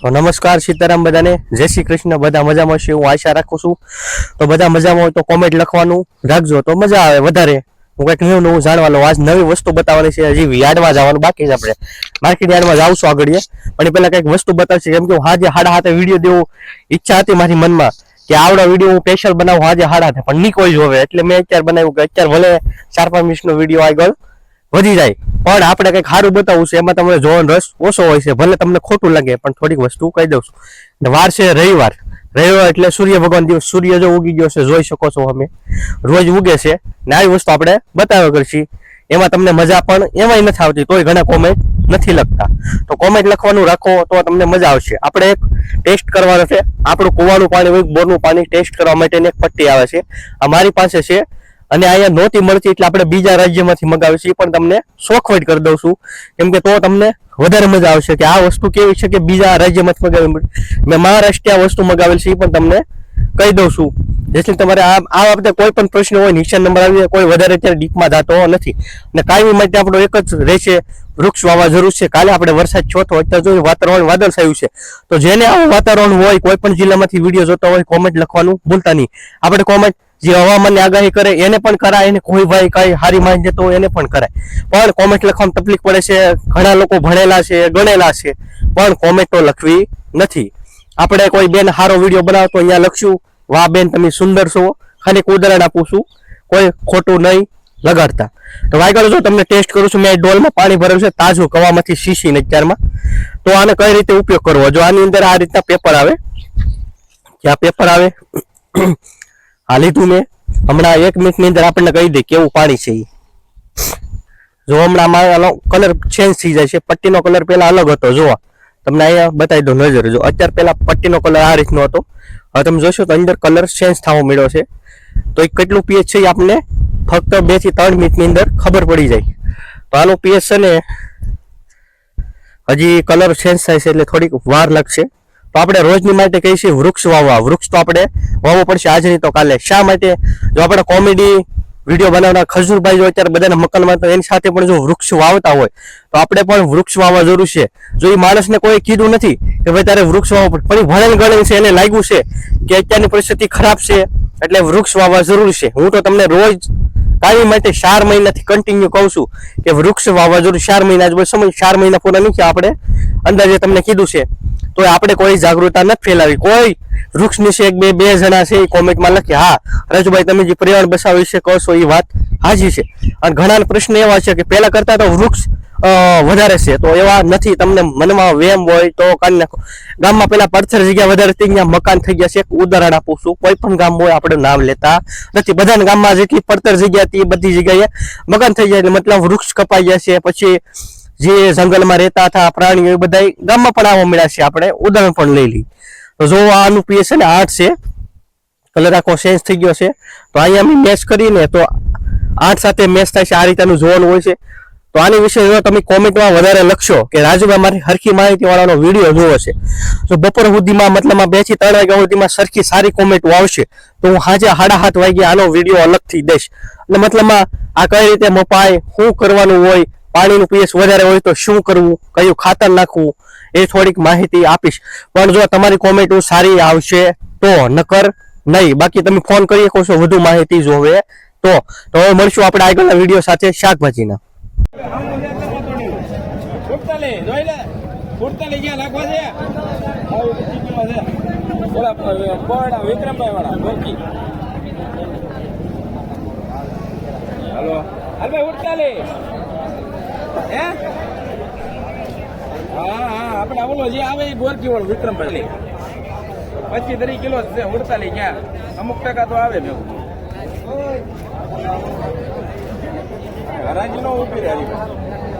તો નમસ્કાર સીતારામ બધાને. જય શ્રી કૃષ્ણ, બધા મજામાં છે, હું આશા રાખું છું. તો બધા મજામાં હોય તો કોમેન્ટ લખવાનું રાખજો, તો મજા આવે વધારે. હું કંઈક નવું નવું જાણવા લઉં આજ નવી વસ્તુ બતાવવાની છે, હજી યાર્ડમાં જવાનું બાકી છે આપણે. માર્કેટ યાર્ડમાં જાવશું આગળ પણ પહેલાં કંઈક વસ્તુ બતાવશે, કેમ કે હું હાજે હાડા હાથે વીડિયો દેવું ઈચ્છા હતી મારી મનમાં, કે આવડો વીડિયો હું સ્પેશિયલ બનાવું, હાજે હાડા હાથે. પણ નહીં કોઈ જોવે એટલે મેં અત્યારે બનાવ્યું કે અત્યારે ભલે ચાર પાંચ મિનિટનો વીડિયો આગળ. વધી જાય. પણ આપણે કંઈક સારું બતાવવું છે, એમાં તમને જોવાનો રસ ઓછો હોય છે, ભલે તમને ખોટું લાગે, પણ થોડીક વસ્તુ કહી દઉં છું. વાર છે રવિવાર. રવિવાર એટલે સૂર્ય ભગવાન દિવસ, સૂર્ય જો ઉગી ગયો છે, જોઈ શકો છો અમે. રોજ ઉગે છે, ને આવી વસ્તુ આપણે બતાવ્યા કરશી. એમાં તમને મજા પણ એમાંય નથી આવતી, તોય ઘણા કોમેન્ટ નથી લખતા. તો કોમેન્ટ લખવાનું રાખો, તો તમને મજા આવશે. આપણે એક ટેસ્ટ કરવાનો છે, આપણું કુવાનું પાણી હોય, બોરનું પાણી ટેસ્ટ કરવા માટેની એક પટ્ટી આવે છે. આ મારી પાસે છે અને અહીંયા નહોતી મળતી એટલે આપણે બીજા રાજ્યમાંથી મંગાવીશ એ પણ તમને શોખવટ કરી દઉં છું. કેમ કે તો તમને વધારે મજા આવશે કે આ વસ્તુ કેવી છે કે બીજા રાજ્યમાંથી મગાવી મેં મહારાષ્ટ્ર વસ્તુ મગાવેલ છે, એ પણ તમને કહી દઉં છું. જેથી તમારે આ આ કોઈ પણ પ્રશ્ન હોય નીચે નંબર આવી કોઈ વધારે અત્યારે ડીપમાં જતો નથી. અને કાયમી માટે આપણો એક જ રહેશે વૃક્ષ વાવવા જરૂર છે. કાલે આપણે વરસાદ છો તો અત્યારે જોયું વાતાવરણ વાદળ થયું છે. તો જેને આવું વાતાવરણ હોય, કોઈ પણ જિલ્લામાંથી વીડિયો જોતા હોય કોમેન્ટ લખવાનું ભૂલતા નહીં. આપણે કોમેન્ટ જે હવામાનની આગાહી કરે એને પણ કરાય, એને કોઈ ભાઈ કઈ હારી માની જતો એને પણ કરાય. પણ કોમેન્ટ લખવામાં તકલીફ પડે છે, ઘણા લોકો ભણેલા છે, ગણેલા છે, પણ કોમેન્ટો લખવી નથી. આપણે કોઈ બેન સારો વીડિયો તો અહીંયા લખશું, વાહ બેન, તમે સુંદર છો. ખાલી ઉદાહરણ આપું છું. કોઈ ખોટું નહીં લગાડતા. તો વાયગળ જો તમને ટેસ્ટ કરું છું, મેં ડોલમાં પાણી ભરેલું છે, તાજું કવામાંથી શીશી અત્યારમાં. તો આને કઈ રીતે ઉપયોગ કરવો? જો આની અંદર આ રીતના પેપર આવે. જ્યાં પેપર આવે? આ લીધું મેં. હમણાં એક મિનિટની અંદર આપણને કહી દે કેવું પાણી છે જો હમણાં મારો કલર ચેન્જ થઈ જાય છે. પટ્ટીનો કલર પહેલા અલગ હતો જોવા તમને અહીંયા બતાવી દો નજર જો. અત્યારે પહેલા પટ્ટીનો કલર આ રીતનો હતો. હવે તમે જોશો તો અંદર કલર ચેન્જ થવા મળ્યો છે. તો એ કેટલું પીએચ છે એ આપણને ફક્ત બેથી ત્રણ મિનિટની અંદર ખબર પડી જાય. તો આનું પીએચ છે ને, હજી કલર ચેન્જ થાય છે એટલે થોડીક વાર લાગશે. તો આપણે રોજની માટે છીએ વૃક્ષ વાવવા. વૃક્ષ તો આપણે વાવવું પડશે આજ નહીં તો કાલે. શા માટે? જો આપણે કોમેડી વીડિયો બનાવનાર ખજૂરભાઈ જો અત્યારે બધાના મકાનમાં તો એની સાથે પણ જો વૃક્ષ વાવતા હોય, તો આપણે પણ વૃક્ષ વાવવા જરૂર છે. જો એ માણસને કોઈ કીધું નથી કે ભાઈ તારે વૃક્ષ વાવવું પડે, પણ ભણેલ ગણેલ છે, એને લાગ્યું છે કે અત્યારની પરિસ્થિતિ ખરાબ છે, એટલે વૃક્ષ વાવવા જરૂર છે. હું તો તમને રોજ કાયમી માટે ચાર મહિનાથી કન્ટિન્યુ કહું છું કે વૃક્ષ વાવવા જરૂર ચાર મહિના જ સમય, ચાર મહિના પૂરા નહીં આપણે. અંદાજે તમને કીધું છે. તો આપણે કોઈ જાગૃતતા નથી ફેલાવી. કોઈ વૃક્ષ નીચે એક બે બે જણા છે એ કોમેન્ટમાં લખે, હા, રાજુભાઈ, તમે જે પર્યાવરણ બચાવ વિશે કહો છો એ વાત હાજી છે. અને ઘણા પ્રશ્ન એવા છે કે પહેલા કરતા તો વૃક્ષ વધારે છે. તો એવા નથી. તમને મનમાં વેમ હોય તો કાઢી નાખો. ગામમાં પેલા પડથર જગ્યા વધારે થઈ ત્યાં મકાન થઈ ગયા છે. એક ઉદાહરણ આપું છું. કોઈ પણ ગામ હોય આપણે નામ લેતા નથી. બધાના ગામમાં જેટલી પડતર જગ્યા હતી બધી જગ્યાએ મકાન થઈ ગયા એટલે મતલબ વૃક્ષ કપાઈ ગયા છે. પછી જે જંગલમાં રહેતા હતા, પ્રાણીઓ એ બધા ગામમાં પણ આવવા મળ્યા છે. આપણે ઉદાહરણ પણ લઈ લઈ તો જો આનું પીએસ છે ને, આઠ છે. કલર આખો ચેન્જ થઈ ગયો છે. તો અહીંયા અમે મેચ કરીને તો આઠ સાથે મેચ થાય છે. આ રીતેનું જોવાનું હોય છે. તો આની વિશે જો તમે કોમેન્ટમાં વધારે લખશો કે રાજુભાઈ મારી હરખી માહિતી વાળાનો વીડિયો જોવો છે. જો બપોર સુધીમાં મતલબમાં બેથી ત્રણ વાગ્યા સુધીમાં સરખી સારી કોમેન્ટો આવશે. તો હું હાજે સાડા સાત વાગ્યા આનો વીડિયો અલગથી દઈશ. એટલે મતલબમાં આ કઈ રીતે મપાય, શું કરવાનું હોય પાણીનું પીએસ વધારે હોય તો શું કરવું? કયું ખાતર નાખવું? એ થોડીક માહિતી આપીશ. પણ જો તમારી કોમેન્ટ સારી આવશે તો નકર નહીં. બાકી તમે ફોન કરી શકો છો, વધુ માહિતી જોવે તો. તો હવે મળશું આપણે આગળના વીડિયો સાથે શાકભાજીના. વિક્રમભાઈ વાળા હાલો. હાલ ભાઈ હે? હા હા, આપણે ઓલો જે આવે એ ગોરકી વાળો વિક્રમભાઈ. પચીસ ત્રીસ કિલો છે, ઉડતાલી ક્યાં? અમુક ટકા તો આવે મેં હરાજી નો ઊભી રહી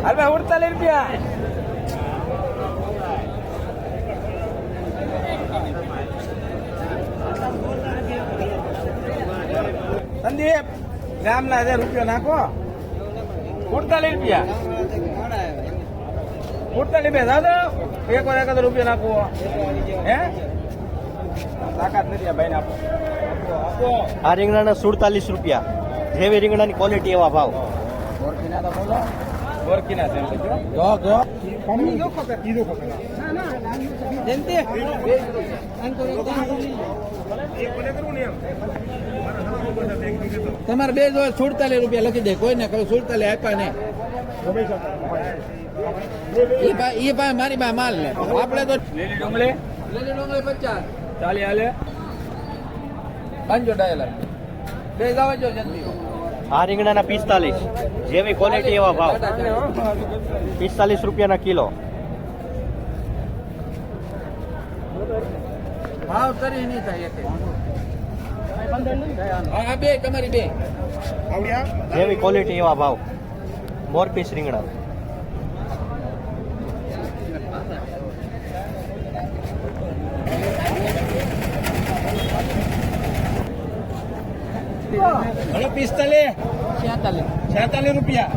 હાલ ભાઈ ઉડતાલીસ રૂપિયા. સંદીપ, ગામના હજાર રૂપિયા નાખો. ઉડતાલીસ રૂપિયા. ઉડતાલીસ બે દાદા એક વાર એકાદ રૂપિયા નાખો. હે? તાકાત નથી આ ભાઈને આપો. આપો. આ રીંગણાના સુડતાલીસ રૂપિયા. જેવી રીંગણાની ક્વોલિટી એવા ભાવ. તમારે બે જો સુડતાલીસ રૂપિયા લખી દે. કોઈને કહ્યું સુડતાલીસ આપ્યા નહીં. એ ભાઈ એ ભાઈ મારી પાસે માલ લે. આપણે તો લીલી ડુંગળી. લીલી ડુંગળી પચાસ. ચાલી હાલે. પાંચો ડાયલર. બે જાવ જો જલ્દી. આ રીંગણાના પિસ્તાલીસ. જેવી ક્વોલિટી એવા ભાવ. પિસ્તાલીસ રૂપિયાના કિલો. ભાવ કરી નહીં થાય આ બે તમારી બે. જેવી ક્વોલિટી એવા ભાવ. મોર પીસ રીંગણા. હલો પિસ્તાલીસ? છેતાલીસ. છેતાલીસ રૂપિયા.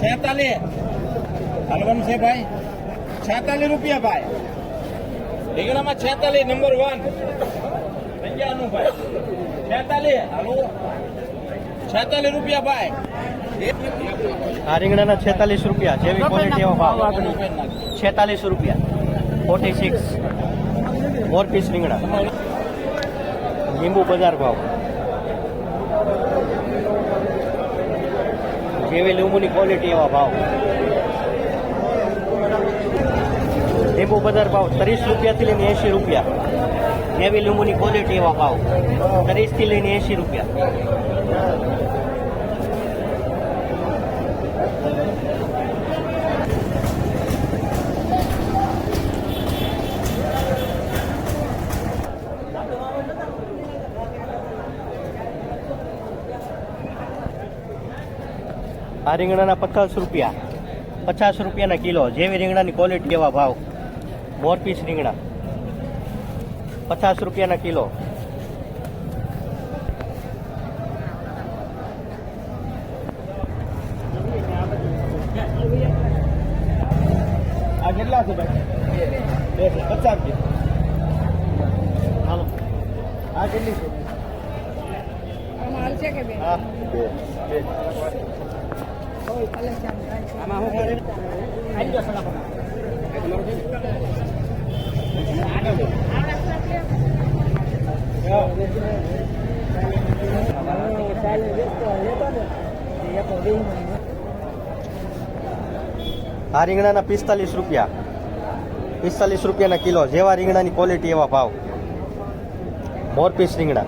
છેતાલીસ. હાલવાનું છે ભાઈ? છેતાલીસ રૂપિયા ભાઈ. રીંગણામાં છેતાલીસ નંબર વન પંજાનું ભાઈ. છેતાલીસ હલો. છેતાલીસ રૂપિયા ભાઈ. આ રીંગણાના છેતાલીસ રૂપિયા જેવી ક્વોલિટી એવા ભાવ છેતાલીસ રૂપિયા. ફોર્ટી સિક્સ મોર પીસ રીંગણા. લીંબુ બજાર ભાવ. જેવી લીંબુની ક્વોલિટી એવા ભાવ. લીંબુ બજાર ભાવ ત્રીસ રૂપિયાથી લઈને એંશી રૂપિયા. જેવી લીંબુની ક્વોલિટી એવા ભાવ. ત્રીસથી લઈને એંશી રૂપિયા. આ રીંગણાના પચાસ રૂપિયા. પચાસ રૂપિયાના કિલો. જેવી રીંગણાની ક્વોલિટી એવા ભાવ. મોર પીસ રીંગણા. પચાસ રૂપિયાના કિલો. આ કેટલા છે ભાઈ? પચાસ હાલો. આ કેટલી છે? માલ છે કે બે? હા આ રીંગણાના પિસ્તાલીસ રૂપિયા. પિસ્તાલીસ રૂપિયાના કિલો. જેવા રીંગણાની ક્વોલિટી એવા ભાવ. મોર પીસ રીંગણા.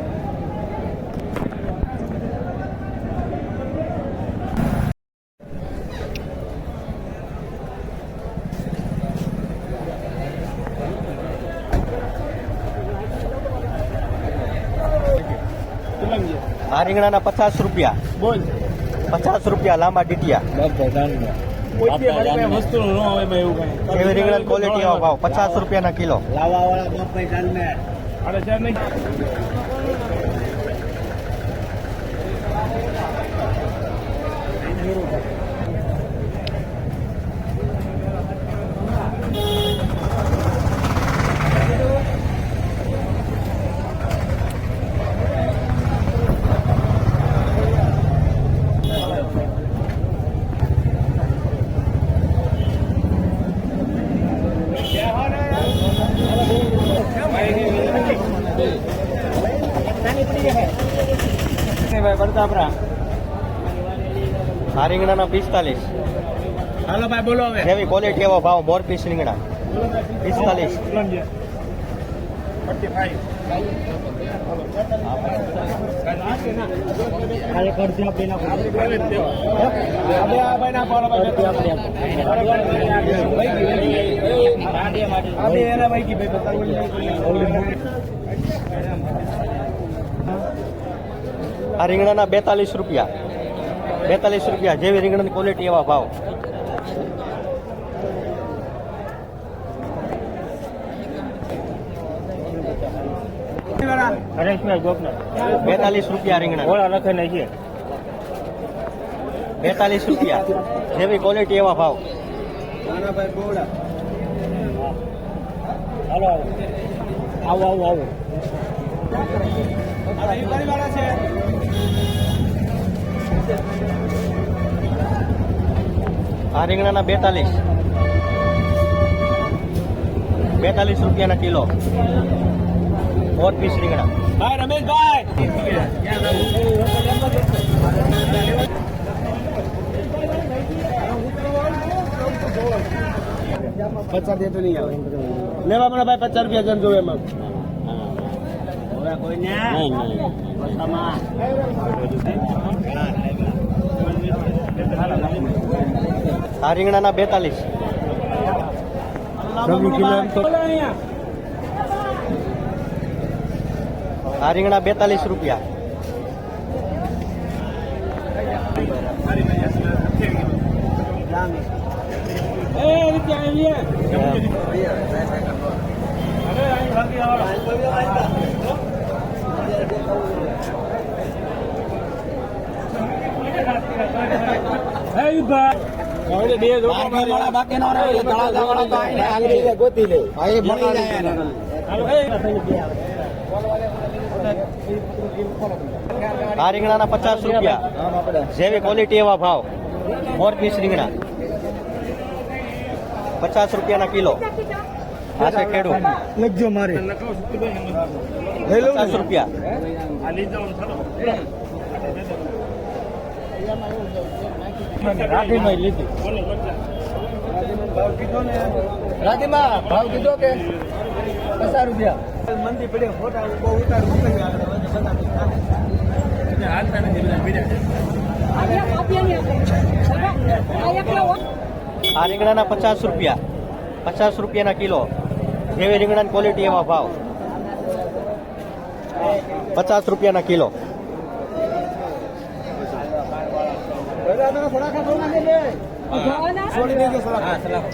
આ રીંગણાના પચાસ રૂપિયા. બોલ. પચાસ રૂપિયા લાંબા ડીટિયા એવું રીંગણાની ક્વોલિટી ભાવ પચાસ રૂપિયાના કિલો. લાવવા વાળા ભાઈ ભાઈ પડતાપરા આ રીંગણાના પિસ્તાલીસ. હાલો ભાઈ બોલો હવે. જેવી ક્વોલિટી એવા ભાવ મોર પીસ રીંગણા. પિસ્તાલીસ. આ રીંગણાના બેતાલીસ રૂપિયા. બેતાલીસ રૂપિયા જેવી રીંગણાની ક્વોલિટી એવા ભાવ. બેતાલીસ રૂપિયા રીંગણા. બેતાલીસ રૂપિયા જેવી ક્વોલિટી એવા ભાવ. હાલો આવો આવો આવો. આ રીંગણાના બેતાલીસ. બેતાલીસ રૂપિયાના કિલો. મોર પીસ રીંગણા. ભાઈ રમેશભાઈ! પચાસ દે તો નહીં આવે. લેવા મને ભાઈ પચાસ રૂપિયા જણ જોવે એમાં. કોઈ આ રીંગણાના બેતાલીસ આ રીંગણા બેતાલીસ રૂપિયા ગોતી લે મળી જાય આ રીંગણાના પચાસ રૂપિયા. જેવી ક્વોલિટી એવા ભાવ. મોર પીસ રીંગણા. પચાસ રૂપિયાના કિલો. આ છે ખેડૂત. લખજો મારે પચાસ રૂપિયા. રાધીભાઈ લીધી. રાધીમાં ભાવ કીધો કે પચાસ રૂપિયા? મંદી પડે ફોટા બહુ ઉતાર મોકલી હાલતા નથી આ કાપ્યાની આપણે આ એકલો આ રીંગણાના પચાસ રૂપિયા. પચાસ રૂપિયાના કિલો. જેવી રીંગણાની ક્વોલિટી એવા ભાવ. પચાસ રૂપિયાના કિલો. છોડી દેજો સલાહ. સલાહ.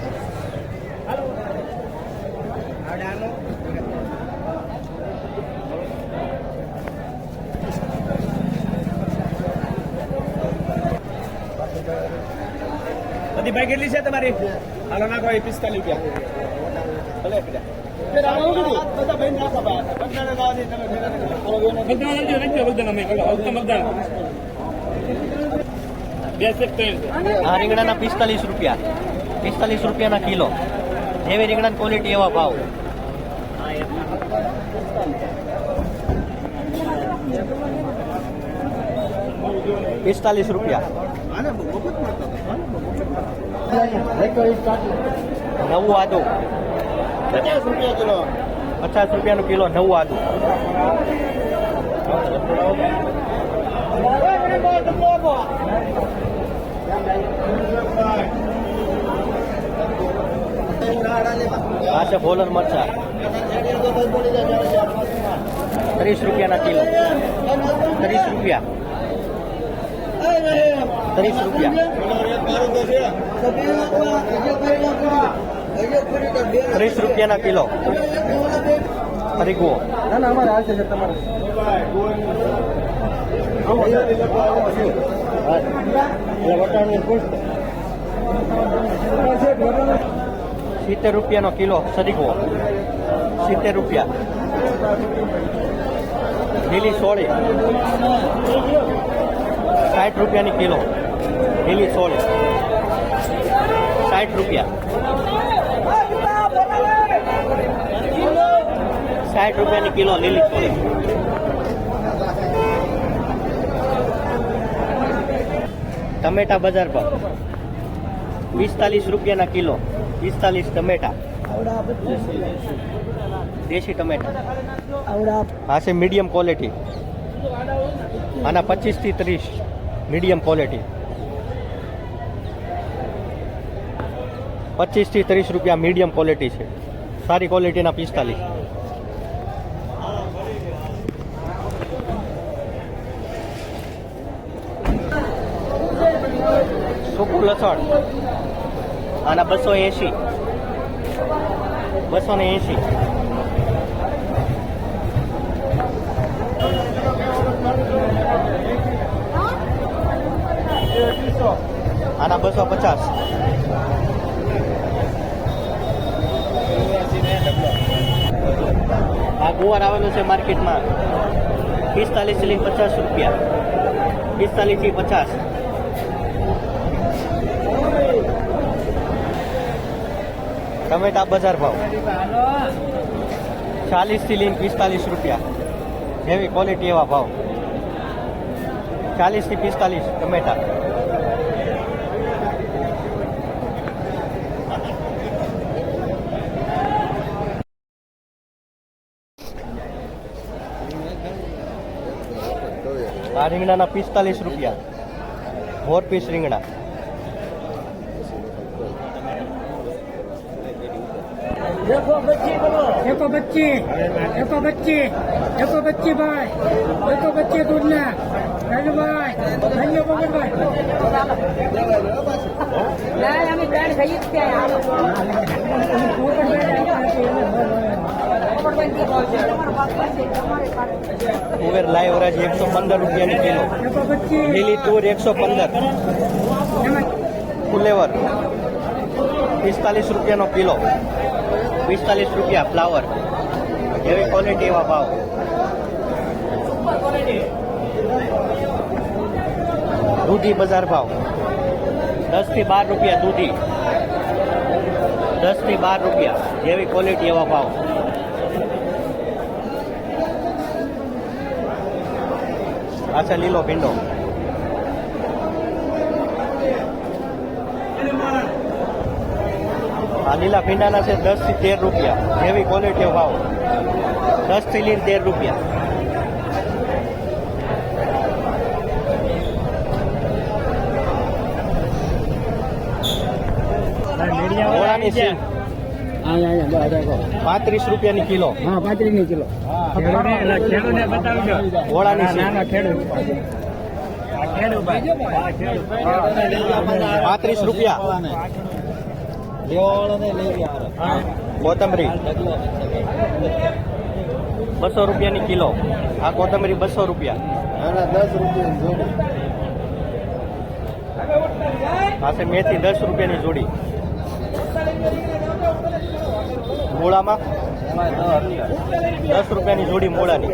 બધી ભાઈ કેટલી છે તમારી? હાલો નાખો એ પિસ્તાલીસ રૂપિયા. ભલે બધા. બેન નાખો ભાઈ બધાને લાવો નહીં તમે આ રીંગણાના પિસ્તાલીસ રૂપિયા. પિસ્તાલીસ રૂપિયાના કિલો. જેવી રીંગણાની ક્વોલિટી એવા ભાવ. પિસ્તાલીસ રૂપિયા. નવું આદુ. પચાસ રૂપિયા કિલો. પચાસ રૂપિયાનું કિલો નવું આદુ. આ છે ફોલર મરચા. ત્રીસ રૂપિયાના કિલો. ત્રીસ રૂપિયા. ત્રીસ રૂપિયા. ત્રીસ રૂપિયાના કિલો. હરીગુઓ ના ના અમારે હાલ છે તમારે. સિત્તેર રૂપિયાનો કિલો સરીગવો સિત્તેર રૂપિયા. લીલી સોળી. સાઠ રૂપિયાની કિલો. લીલી સોળી. સાઠ રૂપિયા. સાઠ રૂપિયાની કિલો લીલી સોળી. ટમેટા બજાર પર પિસ્તાલીસ રૂપિયાના કિલો. પિસ્તાલીસ ટમેટા. દેશી ટમેટા. હા છે મીડિયમ ક્વોલિટી. આના પચીસથી ત્રીસ મીડિયમ ક્વોલિટી. પચીસથી ત્રીસ રૂપિયા મીડિયમ ક્વોલિટી છે. સારી ક્વોલિટીના પિસ્તાલીસ. સૂકું લસણ. આના બસો એંશી. બસો ને એંશી. આના બસો પચાસ. આ ગુવાર આવેલું છે માર્કેટમાં. પિસ્તાલીસથી લઈને પચાસ રૂપિયા. પિસ્તાલીસથી પચાસ. ટમેટા બજાર ભાવ. ચાલીસથી લઈને પિસ્તાલીસ રૂપિયા. જેવી ક્વોલિટી એવા ભાવ. ચાલીસથી પિસ્તાલીસ ટમેટા. આ રીંગણાના પિસ્તાલીસ રૂપિયા. ફોર પીસ રીંગણા. એકો બચ્ચી એકો બચ્ચી એકો બચ્ચી ભાઈ એકો બચ્ચી દૂધના ધન્યભાઈ ધન્ય પવનભાઈ ના અમે ત્રણ થઈ જ ત્યાં તુવેર લાઈવ રાજ એકસો પંદર રૂપિયાની કિલો. એકો બચ્ચી લીલી તુર એકસો પંદર. ફુલેવર પિસ્તાલીસ રૂપિયાનો કિલો. પિસ્તાલીસ રૂપિયા ફ્લાવર એવી ક્વોલિટી એવા ભાવ. દૂધી બજાર ભાવ. દસથી બાર રૂપિયા દૂધી. દસથી બાર રૂપિયા. જેવી ક્વોલિટી એવા ભાવ. પાછા લીલો ભીંડો. આ લીલા ભીંડાના છે દસથી તેર રૂપિયા. જેવી ક્વોલિટી ભાવ દસથી લઈને તેર રૂપિયા પાંત્રીસ રૂપિયાની કિલો. હા પાંત્રીસની કિલો પાંત્રીસ રૂપિયા. કોથમરી. બસો રૂપિયાની કિલો. આ કોથમરી બસો રૂપિયા. દસ છે મેથી દસ રૂપિયાની જોડી. મૂળામાં? દસ રૂપિયાની જોડી મૂળાની.